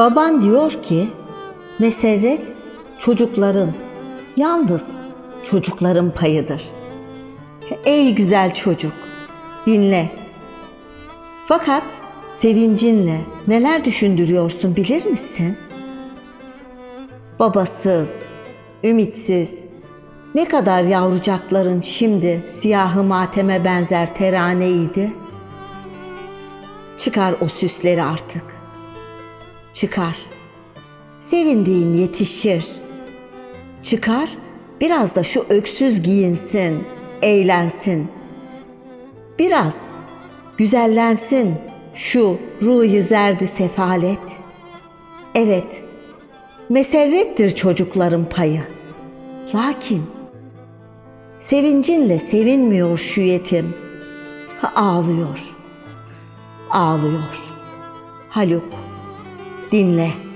Baban diyor ki meserret çocukların yalnız çocukların payıdır. Ey güzel çocuk dinle. Fakat sevincinle neler düşündürüyorsun bilir misin? Babasız, ümitsiz, ne kadar yavrucakların şimdi siyahı mateme benzer teraneydi. Çıkar o süsleri artık. Çıkar. Sevindiğin yetişir. Çıkar, biraz da şu öksüz giyinsin, eğlensin. Biraz güzellensin şu ruhi zerdi sefalet. Evet, meserrettir çocukların payı. Lakin sevincinle sevinmiyor şu yetim. Ağlıyor. Ağlıyor. Haluk, dinle.